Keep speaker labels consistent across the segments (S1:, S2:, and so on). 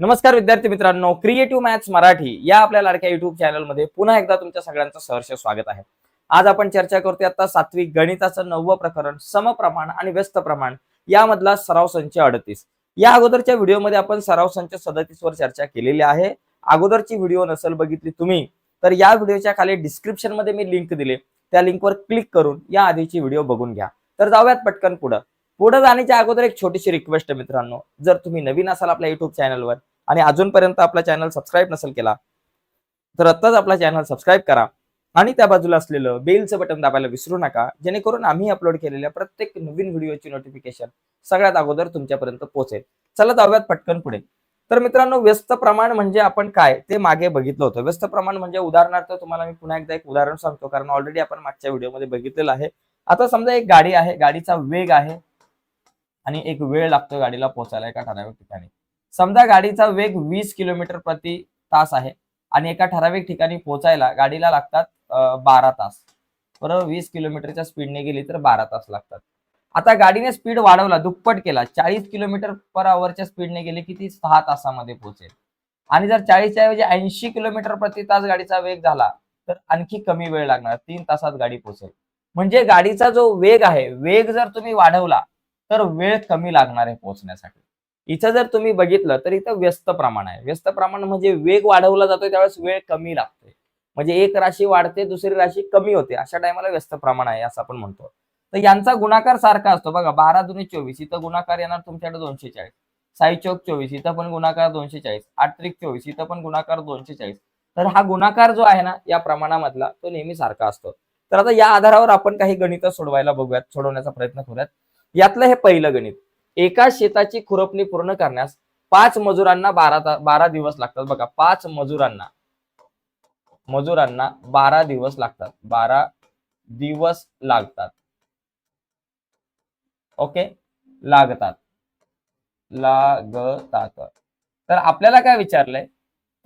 S1: नमस्कार विद्यार्थी मित्रांनो क्रिएटिव्ह मॅथ्स मराठी या आपल्या लाडक्या युट्यूब चॅनलमध्ये पुन्हा एकदा तुमच्या सगळ्यांचं सहर्ष स्वागत आहे. आज आपण चर्चा करतोय आता सात्विक गणिताचं नववं प्रकरण समप्रमाण आणि व्यस्त प्रमाण यामधला सराव संच अडतीस. या अगोदरच्या व्हिडिओमध्ये आपण सराव संच सदतीस वर चर्चा केलेली आहे. अगोदरची व्हिडिओ नसेल बघितली तुम्ही तर या व्हिडिओच्या खाली डिस्क्रिप्शनमध्ये मी लिंक दिले. त्या लिंकवर क्लिक करून या आधीची व्हिडिओ बघून घ्या. तर जाऊयात पटकन पुढं. पुढे जाण्याच्या अगोदर एक छोटीशी रिक्वेस्ट आहे मित्रांनो. जर तुम्ही नवीन असाल आपल्या युट्यूब चॅनलवर आणि अजूनपर्यंत आपला चॅनल सबस्क्राईब नसेल केला तर आत्ताच आपला चॅनल सबस्क्राईब करा. आणि त्या बाजूला असलेलं बेलचं बटन दाबायला विसरू नका. जेणेकरून आम्ही अपलोड केलेल्या प्रत्येक नवीन व्हिडिओची नोटिफिकेशन सगळ्यात अगोदर तुमच्यापर्यंत पोहोचेल. चला जाऊयात पटकन पुढे. तर मित्रांनो व्यस्त प्रमाण म्हणजे आपण काय ते मागे बघितलं होतं. व्यस्त प्रमाण म्हणजे उदाहरणार्थ तुम्हाला मी पुन्हा एकदा एक उदाहरण सांगतो कारण ऑलरेडी आपण मागच्या व्हिडिओमध्ये बघितलेलं आहे. आता समजा एक गाडी आहे. गाडीचा वेग आहे. आणि एक वेळ लागतो गाडीला पोहोचायला एका ठराविक ठिकाणी. समजा गाडीचा वेग वीस किलोमीटर प्रति तास आहे आणि एका ठराविक ठिकाणी पोहोचायला गाडीला लागतात बारा तास. बरोबर? वीस किलोमीटरच्या स्पीडने गेली तर बारा तास लागतात. आता गाडीने स्पीड वाढवला दुप्पट केला चाळीस किलोमीटर पर आवरच्या स्पीडने गेली की ती सहा तासामध्ये पोहोचेल. आणि जर चाळीसच्या ऐवजी ऐंशी किलोमीटर प्रति तास गाडीचा वेग झाला तर आणखी कमी वेळ लागणार तीन तासात गाडी पोहोचेल. म्हणजे गाडीचा जो वेग आहे वेग जर तुम्ही वाढवला तर वेळ कमी लागणार आहे पोहोचण्यासाठी. इथं जर तुम्ही बघितलं तर इथं व्यस्त प्रमाण आहे. व्यस्त प्रमाण म्हणजे वेग वाढवला जातोय त्यावेळेस वेळ कमी लागतोय. म्हणजे एक राशी वाढते दुसरी राशी कमी होते. अशा टायमाला व्यस्त प्रमाण आहे असं आपण म्हणतो. तर यांचा गुणाकार सारखा असतो. बघा बारा दुनी चोवीस इथं गुणाकार येणार तुमच्याकडे दोनशे चाळीस साई चौक चोवीस इथं पण गुणाकार दोनशे चाळीस आठ त्रिक चोवीस इथं पण गुणाकार दोनशे चाळीस तर हा गुणाकार जो आहे ना या प्रमाणामधला तो नेहमी सारखा असतो. तर आता या आधारावर आपण काही गणित सोडवायला बघूयात सोडवण्याचा प्रयत्न करूयात. यातलं हे पहिलं गणित. एका शेताची खुरपणी पूर्ण करण्यास पाच मजुरांना बारा बारा दिवस लागतात. बघा पाच मजुरांना. मजुरांना बारा दिवस लागतात. बारा दिवस लागतात. ओके? लागतात. लागतात. तर आपल्याला काय विचारलंय?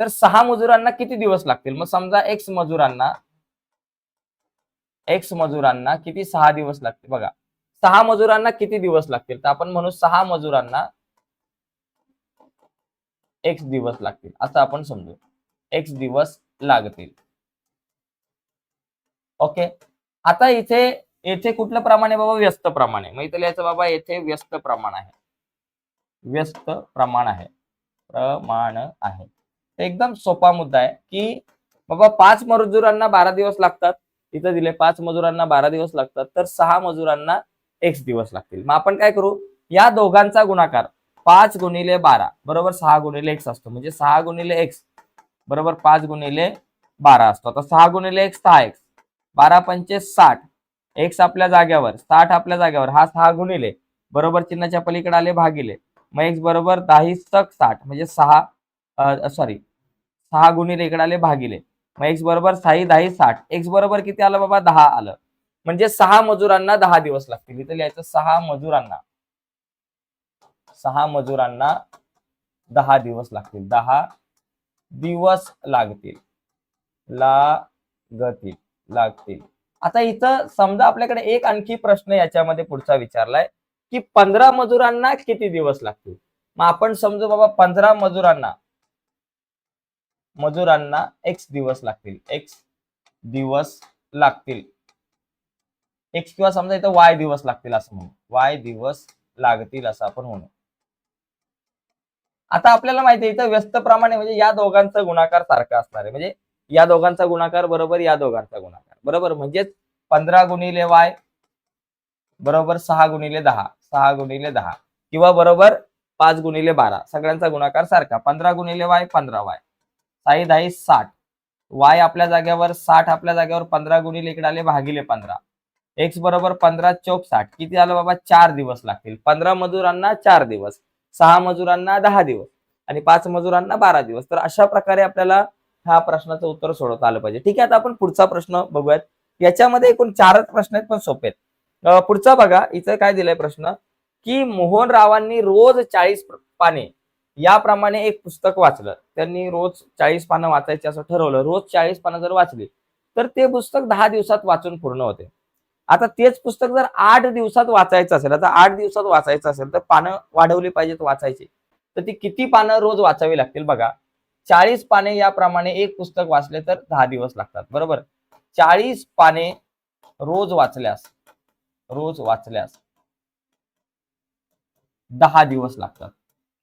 S1: तर सहा मजुरांना किती दिवस लागतील? मग समजा एक्स मजुरांना एक्स मजुरांना किती सहा दिवस लागतील? बघा सहा मजुरांना किती दिवस लागतील? तर आपण म्हणू सहा मजुरांना एक्स दिवस लागतील. असं आपण समजू. एक्स दिवस लागतील. ओके आता इथे येथे कुठलं प्रमाण आहे बाबा? व्यस्त प्रमाण आहे. मग इथे लिहायचं बाबा येथे व्यस्त प्रमाण आहे. व्यस्त प्रमाण आहे. प्रमाण आहे. एकदम सोपा मुद्दा आहे की बाबा पाच मजुरांना बारा दिवस लागतात. इथं दिले पाच मजुरांना बारा दिवस लागतात. तर सहा मजुरांना एक्स दिवस लागतील. मग आपण काय करू? या दोघांचा गुणाकार पाच गुणिले बारा बरोबर सहा गुणिले एक्स असतो. म्हणजे सहा गुणिले एक्स बरोबर पाच गुणिले बारा असतो. आता सहा गुणिले एक्स सहा एक्स बारा पंचे साठ. एक्स आपल्या जाग्यावर साठ आपल्या जाग्यावर हा सहा गुणिले बरोबर चिन्हाच्या पलीकडे आले भागिले. मग एक्स बरोबर दहा सक साठ म्हणजे सहा सॉरी सहा गुणिले इकडे आले भागिले. मग एक्स बरोबर साई दहा साठ. एक्स बरोबर किती आलं बाबा? दहा आलं. म्हणजे सहा मजुरांना दहा दिवस लागतील. इथं लिहायचं सहा मजुरांना. सहा मजुरांना दहा दिवस लागतील. दहा दिवस लागतील. लागतील. लागतील. आता इथं समजा आपल्याकडे एक आणखी प्रश्न याच्यामध्ये पुढचा विचारलाय की पंधरा मजुरांना किती दिवस लागतील? मग आपण समजू बाबा पंधरा मजुरांना मजुरांना एक्स दिवस लागतील. एक्स दिवस लागतील. एक्स किंवा समजा इथं वाय दिवस लागतील असं म्हणू. वाय दिवस लागतील असं आपण म्हणू. आता आपल्याला माहिती आहे इथं व्यस्त प्रमाणे म्हणजे या दोघांचा गुणाकार सारखा असणार आहे. म्हणजे या दोघांचा गुणाकार बरोबर या दोघांचा गुणाकार. बरोबर? म्हणजेच पंधरा गुणिले वाय बरोबर सहा गुणिले दहा. सहा गुणिले दहा. किंवा बरोबर पाच गुणिले बारा. सगळ्यांचा गुणाकार सारखा. पंधरा गुणिले वाय पंधरा वाय. साई दहा साठ. वाय आपल्या जाग्यावर साठ आपल्या जाग्यावर पंधरा गुणिले इकडे आले भागिले पंधरा. एक्स बरोबर पंधरा चौक साठ किती आलं बाबा? चार दिवस लागतील. पंधरा मजुरांना चार दिवस. सहा मजुरांना दहा दिवस. आणि पाच मजुरांना बारा दिवस. तर अशा प्रकारे आपल्याला ह्या प्रश्नाचं उत्तर सोडवता आलं पाहिजे. ठीक आहे आता आपण पुढचा प्रश्न बघूयात. याच्यामध्ये एकूण चारच प्रश्न आहेत पण सोपे आहेत. पुढचा बघा. इथं काय दिलाय प्रश्न? की मोहन रावांनी रोज चाळीस पाने याप्रमाणे एक पुस्तक वाचलं. त्यांनी रोज चाळीस पानं वाचायची असं ठरवलं. रोज चाळीस पानं जर वाचली तर ते पुस्तक दहा दिवसात वाचून पूर्ण होते. आता तेच पुस्तक जर आठ दिवसात वाचायचं असेल आता आठ दिवसात वाचायचं असेल तर पानं वाढवली पाहिजेत वाचायची. तर ती किती पानं रोज वाचावी लागतील बघा? चाळीस पाने याप्रमाणे एक पुस्तक वाचले तर दहा दिवस लागतात बरोबर? चाळीस पाने रोज वाचल्यास रोज वाचल्यास दहा दिवस लागतात.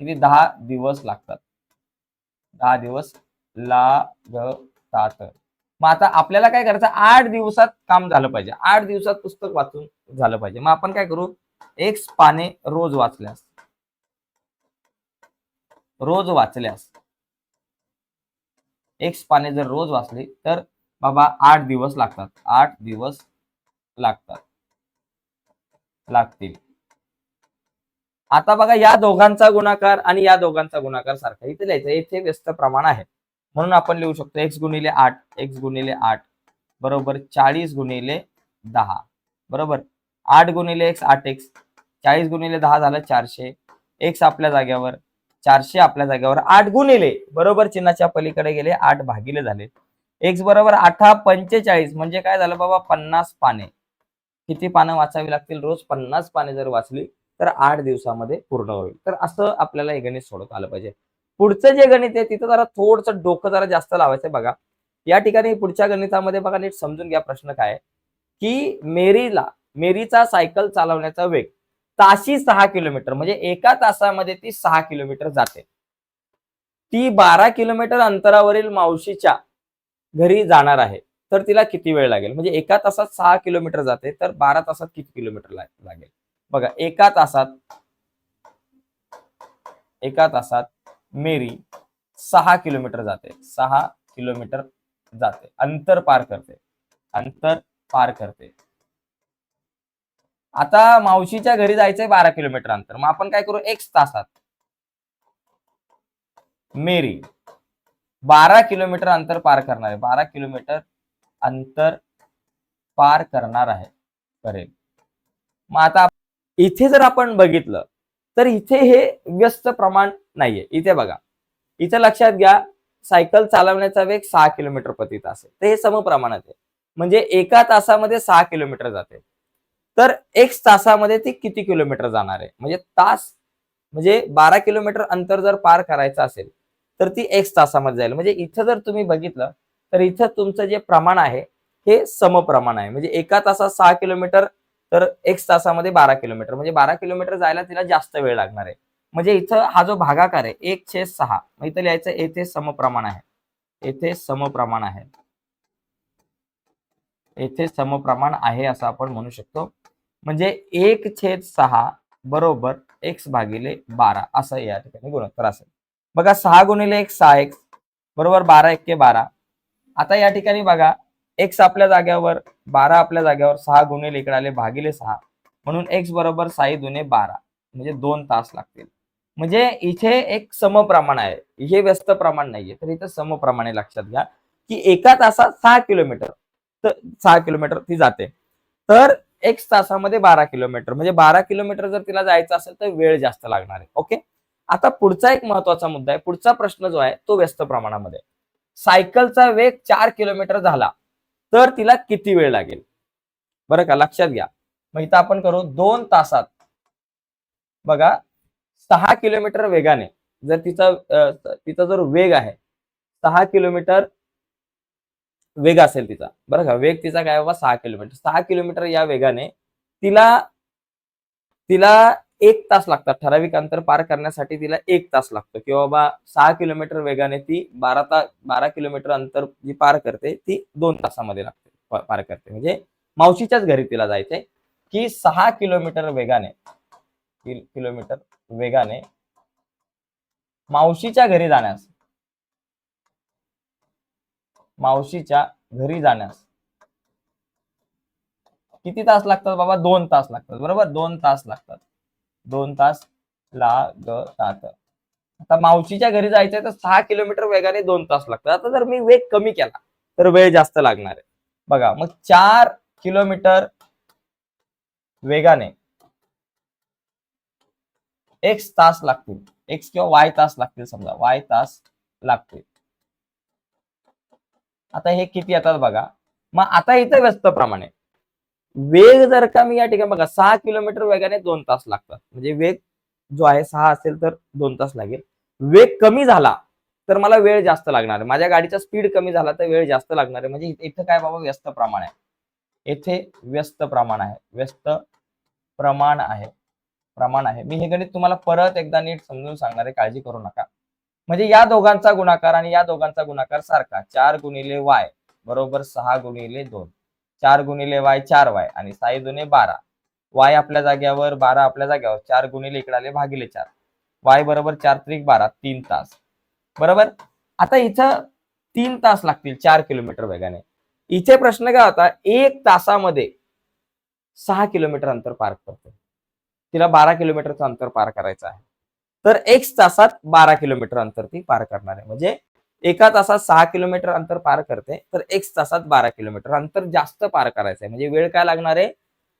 S1: किती? दहा दिवस लागतात. दहा दिवस लागतात. मग आता आपल्याला काय करायचं? आठ दिवसात काम झालं पाहिजे. आठ दिवसात पुस्तक वाचून झालं पाहिजे. मग आपण काय करू? एक पाने रोज वाचल्यास. रोज वाचल्यास. एक पाने जर रोज वाचली तर बाबा आठ दिवस लागतात. आठ दिवस लागतात. लागतील. आता बघा या दोघांचा गुणाकार आणि या दोघांचा गुणाकार सारखा. इथे लिहायचं येथे व्यस्त प्रमाण आहे. म्हणून आपण लिहू शकतो एक्स गुणिले आठ एक्स गुणिले आठ बरोबर चाळीस गुणिले दहा बरोबर? आठ गुणिले एक्स आठ एक्स चाळीस गुणिले दहा झालं चारशे एक्स आपल्या जाग्यावर चारशे आपल्या जाग्यावर आठ गुणिले बरोबर? चिन्हाच्या पलीकडे गेले आठ भागिले झाले. एक्स बरोबर आठा पंचेचाळीस म्हणजे काय झालं बाबा? पन्नास पाने. किती पानं वाचावी लागतील? रोज पन्नास पाने जर वाचली तर आठ दिवसामध्ये पूर्ण होईल. तर असं आपल्याला हे गणित सोडवता आलं पाहिजे. पुढचं जे गणित आहे तिथं जरा थोडंसं डोकं जरा जास्त लावायचं बघा. या ठिकाणी पुढच्या गणितामध्ये बघा नीट समजून घ्या प्रश्न काय की मेरीला मेरीचा सायकल चालवण्याचा वेग ताशी सहा किलोमीटर म्हणजे एका तासामध्ये ती सहा किलोमीटर जाते. ती बारा किलोमीटर अंतरावरील मावशीच्या घरी जाणार आहे तर तिला किती वेळ लागेल? म्हणजे एका तासात सहा किलोमीटर जाते तर बारा तासात किती किलोमीटर लागेल? बघा एका तासात एका तासात मेरी सहा किलोमीटर जाते. सहा किलोमीटर जाते. अंतर पार करते. अंतर पार करते. आता मावशीच्या घरी जायचंय बारा किलोमीटर अंतर. मग आपण काय करू? एक तासात मेरी बारा किलोमीटर अंतर पार करणार आहे. बारा किलोमीटर अंतर पार करणार आहे. करेल. मग आता इथे जर आपण बघितलं तर इथे हे व्यस्त प्रमाण नाहीये. इथे बघा. इथे लक्षात घ्या सायकल चालवण्याचा वेग सहा किलोमीटर प्रति तास आहे. तर हे समप्रमाणात आहे. म्हणजे एका तासामध्ये सहा किलोमीटर जाते. तर एक तासामध्ये ती किती किलोमीटर जाणार आहे? म्हणजे तास म्हणजे बारा किलोमीटर अंतर जर पार करायचं असेल तर ती एक तासामध्ये जाईल. म्हणजे इथं जर तुम्ही बघितलं तर इथं तुमचं जे प्रमाण आहे हे समप्रमाण आहे. म्हणजे एका तासात सहा किलोमीटर तर एक तासामध्ये बारा किलोमीटर. म्हणजे बारा किलोमीटर जायला तिला जास्त वेळ लागणार आहे. म्हणजे इथं हा जो भागाकार आहे एक छेद सहा. मग इथं लिहायचं येथे समप्रमाण आहे. येथे समप्रमाण आहे. येथे समप्रमाण आहे असं आपण म्हणू शकतो. म्हणजे एक छेद सहा बरोबर एक्स भागिले बारा असं या ठिकाणी गुणोत्तर असेल. बघा सहा गुणिले एक सहा एक्स बरोबर बारा एक्के बारा. आता या ठिकाणी बघा एक्स आपल्या जाग्यावर बारा आपल्या जाग्यावर सहा गुणिले इकडे आले भागिले सहा. म्हणून एक्स बरोबर साई दुने बारा. म्हणजे दोन तास लागतील. म्हणजे इथे एक समप्रमाण आहे. हे व्यस्त प्रमाण नाहीये. तर इथे समप्रमाणे लक्षात घ्या की एका तासात सहा किलोमीटर. तर सहा किलोमीटर ती जाते. तर एक तासामध्ये बारा किलोमीटर. म्हणजे बारा किलोमीटर जर तिला जायचं असेल तर वेळ जास्त लागणार आहे. ओके? आता पुढचा एक महत्त्वाचा मुद्दा आहे. पुढचा प्रश्न जो आहे तो व्यस्त प्रमाणामध्ये. सायकलचा वेग चार किलोमीटर झाला तर तिला किती वेळ लागेल? बरं का? लक्षात घ्या. मग इथं आपण करू दोन तासात. बघा. सहा किलोमीटर वेगाने जर तिचा तिचा जर वेग आहे सहा किलोमीटर वेग असेल तिचा बरं का? वेग तिचा काय बाबा? सहा किलोमीटर. सहा किलोमीटर या वेगाने तिला तिला एक तास लागतात. ठराविक अंतर पार करण्यासाठी तिला एक तास लागतो. किंवा बाबा सहा किलोमीटर वेगाने ती बारा तास बारा किलोमीटर अंतर जी पार करते ती दोन तासामध्ये लागते पार करते. म्हणजे मावशीच्याच घरी तिला जायचंय की सहा किलोमीटर वेगाने किलोमीटर वेगाने मावशीच्या घरी जाण्यास. मावशीच्या घरी जाण्यास. किती तास लागतात बाबा? दोन तास लागतात. बरोबर? दोन तास लागतात. दोन तास लागतात. आता मावशीच्या घरी जायचंय तर सहा किलोमीटर वेगाने दोन तास लागतात. आता जर मी वेग कमी केला तर वेळ जास्त लागणार आहे. बघा मग चार किलोमीटर वेगाने एक्स तास लागतील. एक्स किंवा वाय तास लागतील समजा. वाय तास लागतील. आता हे किती येतात बघा. मग आता इथं व्यस्त प्रमाणे. वेग जर का मी या ठिकाणी बघा सहा किलोमीटर वेगाने दोन तास लागतात. म्हणजे वेग जो आहे सहा असेल तर दोन तास लागेल. वेग कमी झाला तर मला वेळ जास्त लागणार. आहे माझ्या गाडीचा स्पीड कमी झाला तर वेळ जास्त लागणार आहे. म्हणजे इथं काय बाबा व्यस्त प्रमाण आहे. येथे व्यस्त प्रमाण आहे. व्यस्त प्रमाण आहे. प्रमाण आहे. मी हे गणित तुम्हाला परत एकदा नीट समजून सांगणार आहे काळजी करू नका. म्हणजे या दोघांचा गुणाकार आणि या दोघांचा गुणाकार सारखा. चार गुणिले वाय बरोबर सहा गुणिले दोन. चार गुणिले वाय चार वाय आणि साई दुने बारा. वाय आपल्या जाग्यावर बारा आपल्या जाग्यावर. चार गुणिले इकडे आले भागिले चार. वाय बरोबर चार त्रिक बारा तीन तास. बरोबर? आता इथं तीन तास लागतील चार किलोमीटर वेगाने. इथे प्रश्न काय होता? एक तासामध्ये सहा किलोमीटर अंतर पार करतो तिला बारा किलोमीटरचं अंतर पार करायचं आहे. तर एक तासात बारा किलोमीटर अंतर ती पार करणार आहे. म्हणजे एका तासात सहा किलोमीटर अंतर पार करते तर एक तासात बारा किलोमीटर अंतर जास्त पार करायचं आहे. म्हणजे वेळ काय लागणार आहे?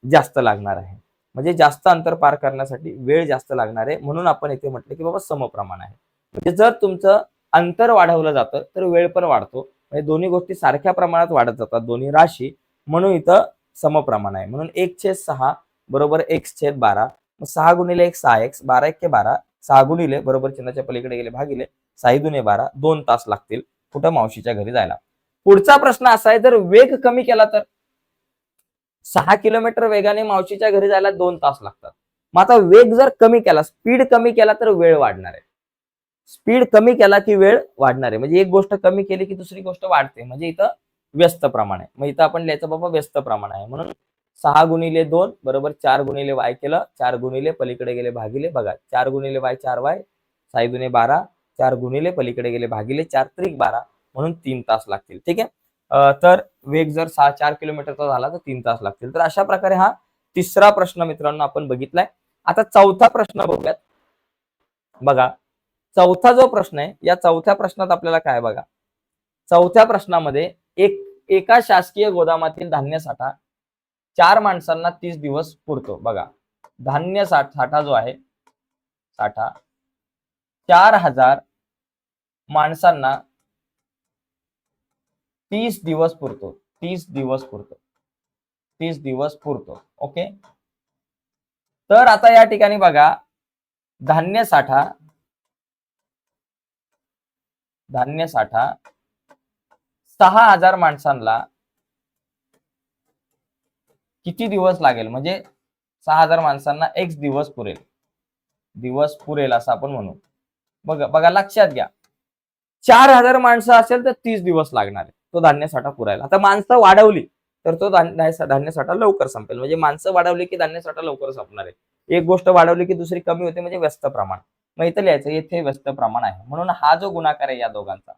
S1: जास्त लागणार आहे. म्हणजे जास्त अंतर पार करण्यासाठी वेळ जास्त लागणार आहे. म्हणून आपण इथे म्हटलं की बाबा समप्रमाण आहे. म्हणजे जर तुमचं अंतर वाढवलं जातं तर वेळ पण वाढतो. म्हणजे दोन्ही गोष्टी सारख्या प्रमाणात वाढत जातात दोन्ही राशी. म्हणून इथं समप्रमाण आहे. म्हणून एक छेद सहा बरोबर एक छेद बारा. मग सहा गुणिले एक सहा एक्स बारा एक के बारा. सहा गुणिले बरोबर चिन्हाच्या पलीकडे गेले भागिले. साई दुने बारा दोन तास लागतील कुठं मावशीच्या घरी जायला. पुढचा प्रश्न असा आहे जर वेग कमी केला तर? सहा किलोमीटर वेगाने मावशीच्या घरी जायला दोन तास लागतात. मग आता वेग जर कमी केला स्पीड कमी केला तर वेळ वाढणार आहे. स्पीड कमी केला की वेळ वाढणार आहे. म्हणजे एक गोष्ट कमी केली की दुसरी गोष्ट वाढते. म्हणजे इथं व्यस्त प्रमाण आहे. मग इथं आपण लिहायचं बाबा व्यस्त प्रमाण आहे. म्हणून सहा गुणिले दोन बरोबर चार गुणिले वाय केलं चार गुणिले पलीकडे गेले भागिले. बघा चार गुणिले वाय चार वाय सहा गुणे बारा चार गुणिले पलीकडे गेले भागिले चार त्रिक बारा म्हणून तीन तास लागतील. ठीक आहे? तर वेग जर सहा चार किलोमीटरचा झाला तर तीन तास लागतील. तर अशा प्रकारे हा तिसरा प्रश्न मित्रांनो आपण बघितलाय. आता चौथा प्रश्न बघूयात. बघा चौथा जो प्रश्न आहे या चौथ्या प्रश्नात आपल्याला काय बघा? चौथ्या प्रश्नामध्ये एक एका शासकीय गोदामातील धान्य साठा चार माणसांना तीस दिवस पुरतो. बघा धान्य साठ साठा जो आहे साठा चार हजार माणसांना तीस दिवस पुरतो. तीस दिवस पुरतो. तीस दिवस पुरतो. ओके? तर आता या ठिकाणी बघा धान्य साठा धान्य साठा सहा हजार माणसांना किती दिवस लागेल? म्हणजे सहा हजार माणसांना एक दिवस पुरेल. दिवस पुरेल असं आपण म्हणू. बघा बघा लक्षात घ्या. चार हजार माणसं असेल तर तीस दिवस लागणार आहे. तो धान्य साठा पुरायला. आता माणसं वाढवली तर तो धान्य धान्य साठा लवकर संपेल. म्हणजे माणसं वाढवली की धान्य साठा लवकर संपणार आहे. एक गोष्ट वाढवली की दुसरी कमी होते म्हणजे व्यस्त प्रमाण. मग इथं लिहायचं येथे व्यस्त प्रमाण आहे. म्हणून हा जो गुणाकार आहे या दोघांचा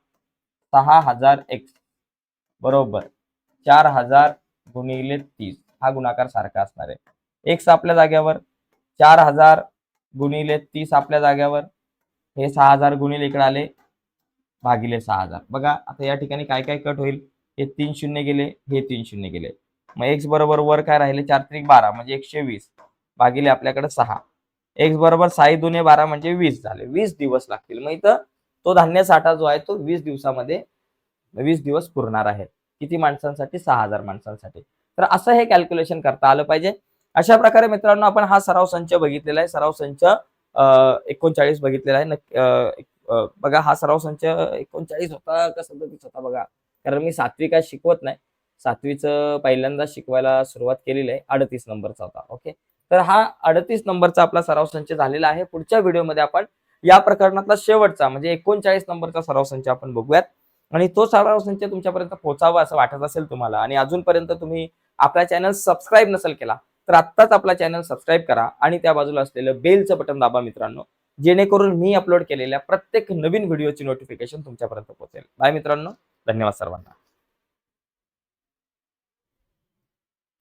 S1: सहा हजार एक्स बरोबर. चार हजार गुणिले तीस. हा गुणाकार सारखा असणार आहे. एक्स आपल्या जाग्यावर चार हजार गुणिले तीस आपल्या जाग्यावर हे सहा हजार गुणिले इकडे आले भागिले सहा हजार. बघा आता या ठिकाणी काय काय कट होईल? हे तीन शून्य गेले हे तीन शून्य गेले. मग एक्स बरोबर वर काय राहिले? चार त्रिक बारा म्हणजे एकशे वीस भागिले आपल्याकडे सहा. एक्स बरोबर साई दुने बारा म्हणजे वीस झाले. वीस दिवस लागतील. मग इथं तो धान्य साठा जो आहे तो वीस दिवसामध्ये वीस दिवस पुरणार आहे. किती माणसांसाठी? सहा हजार माणसांसाठी. तर असं हे कॅल्क्युलेशन करता आलं पाहिजे. अशा प्रकारे मित्रांनो आपण हा सराव संच बघितलेला आहे. सराव संच एकोणचाळीस बघितलेला आहे. नक्की बघा हा सराव संच एकोणचाळीस होता का सदतीस होता बघा. कारण मी सातवी काय शिकवत नाही. सातवीचं पहिल्यांदा शिकवायला सुरुवात केलेली आहे. अडतीस नंबरचा होता. ओके? तर हा अडतीस नंबरचा आपला सराव संच झालेला आहे. पुढच्या व्हिडिओमध्ये आपण या प्रकरणातला शेवटचा म्हणजे एकोणचाळीस नंबरचा सराव संच आपण बघूयात. आणि तो सराव संच तुमच्यापर्यंत पोहोचावा असं वाटत असेल तुम्हाला आणि अजूनपर्यंत तुम्ही आपला चॅनल सबस्क्राईब नसेल केला तर आत्ताच आपला चॅनल सबस्क्राईब करा आणि त्या बाजूला असलेलं बेलचं बटन दाबा मित्रांनो जेणेकरून मी अपलोड केलेल्या प्रत्येक नवीन व्हिडिओची नोटिफिकेशन तुमच्यापर्यंत पोहोचेल. बाय मित्रांनो धन्यवाद सर्वांना.